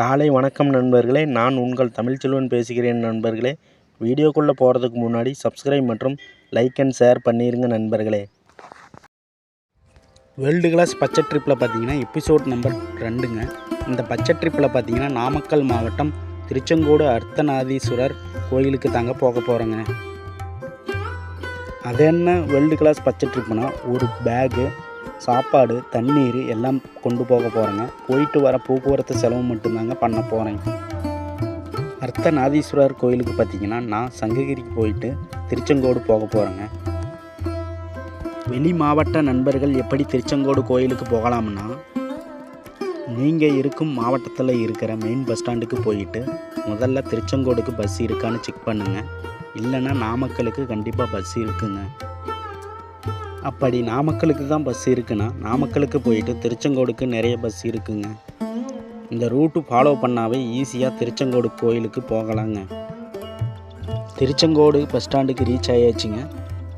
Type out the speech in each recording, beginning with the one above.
காலை வணக்கம் நண்பர்களே நான் உங்கள் தமிழ்ச்செல்வன் பேசுகிறேன் நண்பர்களே. வீடியோக்குள்ளே போகிறதுக்கு முன்னாடி சப்ஸ்கிரைப் மற்றும் லைக் அண்ட் ஷேர் பண்ணிடுங்க நண்பர்களே. வேர்ல்டு கிளாஸ் பச்சை ட்ரிப்பில் பார்த்தீங்கன்னா எபிசோட் நம்பர் ரெண்டுங்க. இந்த பச்சை ட்ரிப்பில் பார்த்தீங்கன்னா நாமக்கல் மாவட்டம் திருச்செங்கோடு அர்த்தநாதீஸ்வரர் கோயிலுக்கு தாங்க போக போகிறோங்க அது என்ன வேர்ல்டு கிளாஸ் பச்சை ட்ரிப்புனா ஒரு பேகு சாப்பாடு தண்ணீர் எல்லாம் கொண்டு போக போகிறேங்க போயிட்டு வர போக்குவரத்து செலவு மட்டும்தாங்க பண்ண போகிறேங்க அர்த்தநாதீஸ்வரர் கோயிலுக்கு பார்த்தீங்கன்னா நான் சங்ககிரிக்கு போயிட்டு திருச்செங்கோடு போக போகிறேங்க வெளி மாவட்ட நண்பர்கள் எப்படி திருச்செங்கோடு கோயிலுக்கு போகலாம்னா நீங்கள் இருக்கும் மாவட்டத்தில் இருக்கிற மெயின் பஸ் ஸ்டாண்டுக்கு போயிட்டு முதல்ல திருச்செங்கோடுக்கு பஸ் இருக்கான்னு செக் பண்ணுங்கள் இல்லைன்னா நாமக்கலுக்கு கண்டிப்பாக பஸ் இருக்குங்க. அப்படி நாமக்கலுக்கு தான் பஸ் இருக்குன்னா நாமக்கலுக்கு போயிட்டு திருச்செங்கோடுக்கு நிறைய பஸ் இருக்குங்க. இந்த ரூட்டு ஃபாலோ பண்ணாவே ஈஸியாக திருச்செங்கோடு கோயிலுக்கு போகலாங்க. திருச்செங்கோடு பஸ் ஸ்டாண்டுக்கு ரீச் ஆயாச்சுங்க.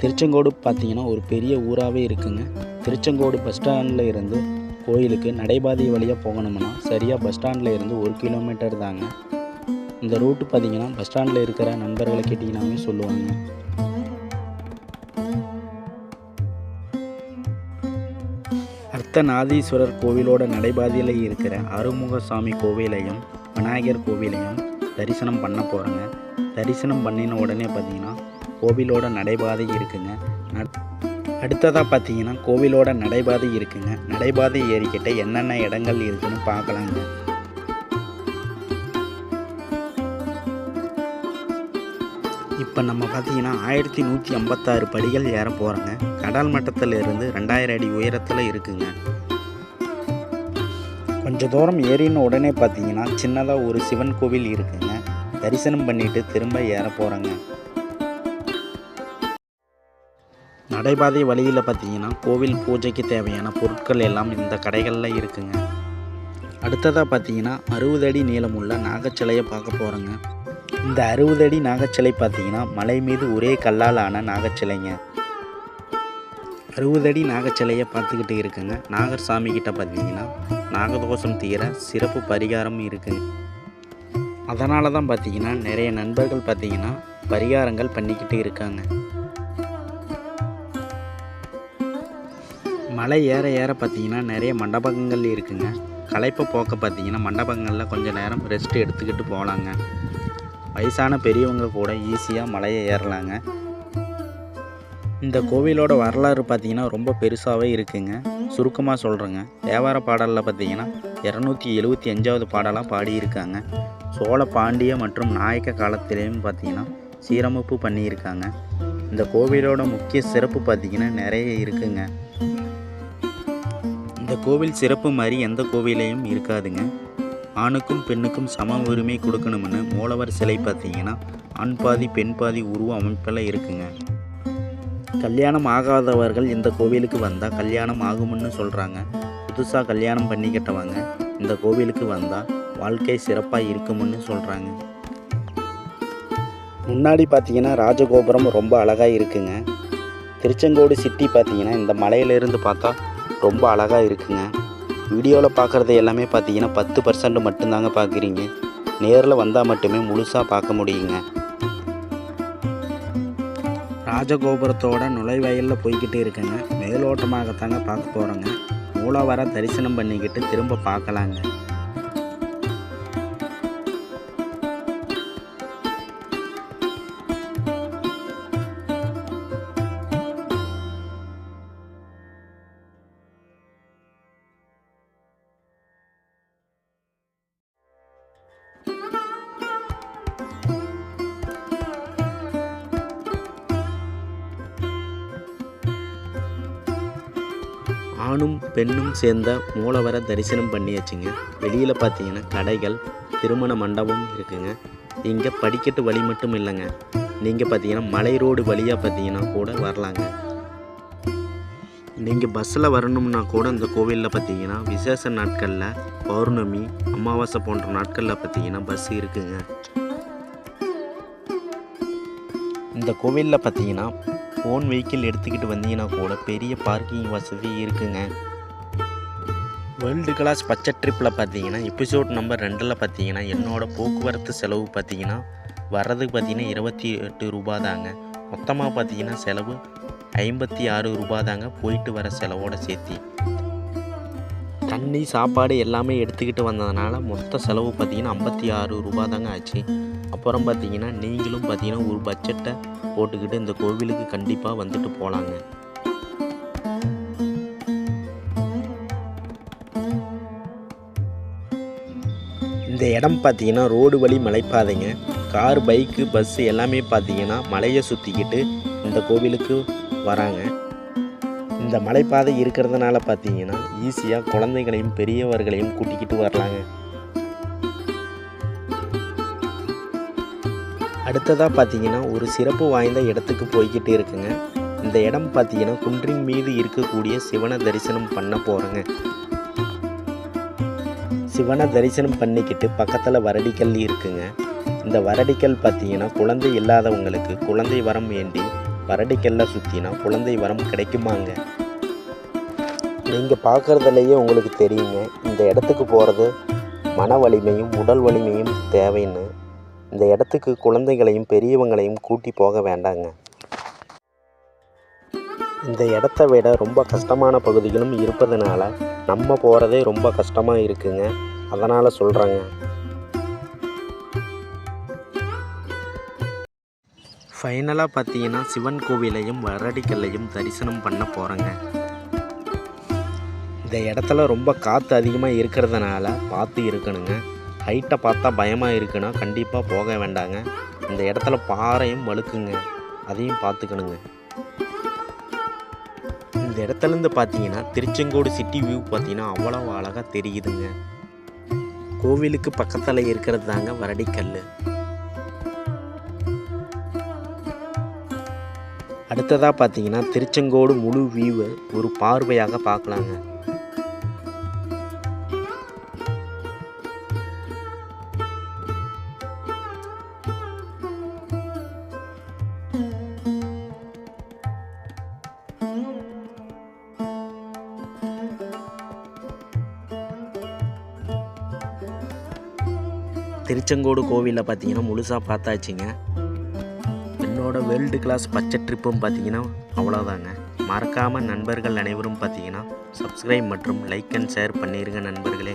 திருச்செங்கோடு பார்த்தீங்கன்னா ஒரு பெரிய ஊராகவே இருக்குங்க. திருச்செங்கோடு பஸ் ஸ்டாண்டில் இருந்து கோயிலுக்கு நடைபாதை வழியாக போகணும்னா சரியாக பஸ் ஸ்டாண்டில் இருந்து ஒரு கிலோமீட்டர் தாங்க. இந்த ரூட்டு பார்த்தீங்கன்னா பஸ் ஸ்டாண்டில் இருக்கிற நண்பர்களை கேட்டிங்கனாவே சொல்லுவாங்க. சித்தநாதீஸ்வரர் கோவிலோட நடைபாதையில் இருக்கிற அருமுகசாமி கோவிலையும் விநாயகர் கோவிலையும் தரிசனம் பண்ண போகிறேங்க தரிசனம் பண்ணின உடனே பார்த்தீங்கன்னா கோவிலோட நடைபாதை இருக்குங்க. அடுத்ததாக பார்த்தீங்கன்னா கோவிலோட நடைபாதை இருக்குங்க. நடைபாதை ஏறிக்கிட்ட என்னென்ன இடங்கள் இருக்குதுன்னு பார்க்கலாங்க இப்போ நம்ம பார்த்தீங்கன்னா ஆயிரத்தி நூற்றி ஐம்பத்தாறு படிகள் ஏற போகிறோங்க. கடல் மட்டத்தில் இருந்து ரெண்டாயிரம் அடி உயரத்தில் இருக்குங்க. கொஞ்சம் தூரம் ஏறின உடனே பார்த்தீங்கன்னா சின்னதாக ஒரு சிவன் கோவில் இருக்குங்க. தரிசனம் பண்ணிட்டு திரும்ப ஏற போகிறோங்க. நடைபாதை வழியில் பார்த்தீங்கன்னா கோவில் பூஜைக்கு தேவையான பொருட்கள் எல்லாம் இந்த கடைகளில் இருக்குங்க. அடுத்ததாக பார்த்தீங்கன்னா அறுபது அடி நீளமுள்ள நாகச்சிலையை பார்க்க போகிறோங்க இந்த அறுபது அடி நாகச்சிலை பார்த்தீங்கன்னா மலை மீது ஒரே கல்லால் ஆன நாகச்சிலைங்க. அறுபது அடி நாகச்சிலையை பார்த்துக்கிட்டு இருக்குங்க. நாகர் சாமி கிட்ட பார்த்தீங்கன்னா நாகதோஷம் தீர சிறப்பு பரிகாரம் இருக்குங்க. அதனால தான் பார்த்தீங்கன்னா நிறைய நண்பர்கள் பார்த்தீங்கன்னா பரிகாரங்கள் பண்ணிக்கிட்டு இருக்காங்க. மலை ஏற ஏற பார்த்தீங்கன்னா நிறைய மண்டபங்கள் இருக்குங்க. களைப்பை போக்க பார்த்தீங்கன்னா மண்டபங்களில் கொஞ்சம் நேரம் ரெஸ்ட் எடுத்துக்கிட்டு போகலாங்க வயசான பெரியவங்க கூட ஈஸியாக மலையை ஏறலாங்க. இந்த கோவிலோட வரலாறு பார்த்தீங்கன்னா ரொம்ப பெருசாகவே இருக்குங்க. சுருக்கமாக சொல்கிறேங்க தேவார பாடலில் பார்த்தீங்கன்னா இரநூத்தி எழுபத்தி அஞ்சாவது பாடலாக பாடியிருக்காங்க. சோழ பாண்டிய மற்றும் நாயக்க காலத்திலேயும் பார்த்தீங்கன்னா சீரமைப்பு பண்ணியிருக்காங்க. இந்த கோவிலோட முக்கிய சிறப்பு பார்த்தீங்கன்னா நிறைய இருக்குங்க. இந்த கோவில் சிறப்பு மாதிரி எந்த கோவிலையும் இருக்காதுங்க. ஆணுக்கும் பெண்ணுக்கும் சம உரிமை கொடுக்கணும்னு மூலவர் சிலை பார்த்தீங்கன்னா ஆண் பாதி பெண் பாதி உருவ அமைப்பில் இருக்குங்க. கல்யாணம் ஆகாதவர்கள் இந்த கோவிலுக்கு வந்தால் கல்யாணம் ஆகும்னு சொல்கிறாங்க புதுசாக கல்யாணம் பண்ணிக்கிட்டவங்க இந்த கோவிலுக்கு வந்தால் வாழ்க்கை சிறப்பாக இருக்கும்னு சொல்கிறாங்க முன்னாடி பார்த்தீங்கன்னா ராஜகோபுரம் ரொம்ப அழகாக இருக்குங்க. திருச்செங்கோடு சிட்டி பார்த்தீங்கன்னா இந்த மலையிலேருந்து பார்த்தா ரொம்ப அழகாக இருக்குங்க. வீடியோவில் பார்க்குறது எல்லாமே பார்த்தீங்கன்னா பத்து பர்சன்ட் மட்டும்தாங்க பார்க்குறீங்க நேரில் வந்தால் மட்டுமே முழுசாக பார்க்க முடியுங்க. ராஜகோபுரத்தோட நுழைவாயிலில் போய்கிட்டு இருக்குங்க. மேலோட்டமாகத்தாங்க பார்க்க போகிறோங்க மூலவர தரிசனம் பண்ணிக்கிட்டு திரும்ப பார்க்கலாங்க ஆணும் பெண்ணும் சேர்ந்த மூலவரை தரிசனம் பண்ணியாச்சுங்க. வெளியில் பார்த்தீங்கன்னா கடைகள் திருமண மண்டபம் இருக்குங்க. இங்கே படிக்கட்டு வழி மட்டும் இல்லைங்க. நீங்கள் பார்த்தீங்கன்னா மலை ரோடு வழியாக பார்த்தீங்கன்னா கூட வரலாங்க. நீங்கள் பஸ்ஸில் வரணும்னா கூட இந்த கோவிலில் பார்த்தீங்கன்னா விசேஷ நாட்களில் பௌர்ணமி அமாவாசை போன்ற நாட்களில் பார்த்தீங்கன்னா பஸ் இருக்குங்க. இந்த கோவிலில் பார்த்தீங்கன்னா ஓன் வெஹிக்கிள் எடுத்துக்கிட்டு வந்தீங்கன்னா கூட பெரிய பார்க்கிங் வசதி இருக்குங்க. வேர்ல்டு கிளாஸ் பச்சை ட்ரிப்பில் பார்த்தீங்கன்னா எபிசோட் நம்பர் ரெண்டில் பார்த்தீங்கன்னா என்னோடய போக்குவரத்து செலவு பார்த்தீங்கன்னா வர்றதுக்கு பார்த்தீங்கன்னா இருபத்தி எட்டு ரூபா தாங்க. மொத்தமாக பார்த்தீங்கன்னா செலவு ஐம்பத்தி ஆறு ரூபா தாங்க போயிட்டு வர செலவோட சேர்த்தி. தண்ணி சாப்பாடு எல்லாமே எடுத்துக்கிட்டு வந்ததுனால மொத்த செலவு பார்த்தீங்கன்னா ஐம்பத்தி ஆறு ரூபா தாங்க ஆச்சு. அப்புறம் பார்த்தீங்கன்னா நீங்களும் பார்த்தீங்கன்னா ஒரு பட்ஜெட்டை போட்டுக்கிட்டு இந்த கோவிலுக்கு கண்டிப்பாக வந்துட்டு போகலாங்க இந்த இடம் பார்த்தீங்கன்னா ரோடு வழி மலைப்பாதைங்க. கார் பைக்கு பஸ்ஸு எல்லாமே பார்த்தீங்கன்னா மலையை சுற்றிக்கிட்டு இந்த கோவிலுக்கு வராங்க. இந்த மலைப்பாதை இருக்கிறதுனால பார்த்தீங்கன்னா ஈஸியாக குழந்தைகளையும் பெரியவர்களையும் கூட்டிக்கிட்டு வரலாங்க. அடுத்ததாக பார்த்தீங்கன்னா ஒரு சிறப்பு வாய்ந்த இடத்துக்கு போய்கிட்டு இருக்குங்க. இந்த இடம் பார்த்தீங்கன்னா குன்றின் மீது இருக்கக்கூடிய சிவனை தரிசனம் பண்ண போகிறேங்க சிவனை தரிசனம் பண்ணிக்கிட்டு பக்கத்தில் வரடிக்கல் இருக்குங்க. இந்த வரடிக்கல் பார்த்தீங்கன்னா குழந்தை இல்லாதவங்களுக்கு குழந்தை வரம் வேண்டி வரடிக்கல்ல சுற்றினா குழந்தை வரம் கிடைக்குமாங்க. நீங்கள் பார்க்குறதுலையே உங்களுக்கு தெரியுங்க. இந்த இடத்துக்கு போகிறது மன வலிமையும் உடல் வலிமையும் தேவைன்னு இந்த இடத்துக்கு குழந்தைகளையும் பெரியவங்களையும் கூட்டி போக வேண்டாங்க. இந்த இடத்த விட ரொம்ப கஷ்டமான பகுதிகளும் இருப்பதனால நம்ம போகிறதே ரொம்ப கஷ்டமாக இருக்குங்க. அதனால் சொல்கிறேங்க ஃபைனலாக பார்த்தீங்கன்னா சிவன் கோவிலையும் வரடிக்கல்லையும் தரிசனம் பண்ண போகிறேங்க இந்த இடத்துல ரொம்ப காற்று அதிகமாக இருக்கிறதுனால பார்த்து இருக்கணுங்க. ஹைட்டை பார்த்தா பயமாக இருக்குன்னா கண்டிப்பாக போக வேண்டாங்க. இந்த இடத்துல பாறையும் வழுக்குங்க. அதையும் பார்த்துக்கணுங்க. இந்த இடத்துலேருந்து பார்த்தீங்கன்னா திருச்செங்கோடு சிட்டி வியூ பார்த்தீங்கன்னா அவ்வளோ அழகாக தெரியுதுங்க. கோவிலுக்கு பக்கத்தில் இருக்கிறது தாங்க வரடிக்கல் அடுத்ததாக பார்த்தீங்கன்னா திருச்செங்கோடு முழு வியூவை ஒரு பார்வையாக பார்க்கலாங்க. திருச்செங்கோடு கோவிலில் பார்த்தீங்கன்னா முழுசாக பார்த்தாச்சுங்க. என்னோடய வேர்ல்டு கிளாஸ் பச்சை ட்ரிப்பும் பார்த்தீங்கன்னா அவ்வளோதாங்க மறக்காமல் நண்பர்கள் அனைவரும் பார்த்தீங்கன்னா சப்ஸ்கிரைப் மற்றும் லைக் அண்ட் ஷேர் பண்ணிடுங்க நண்பர்களே.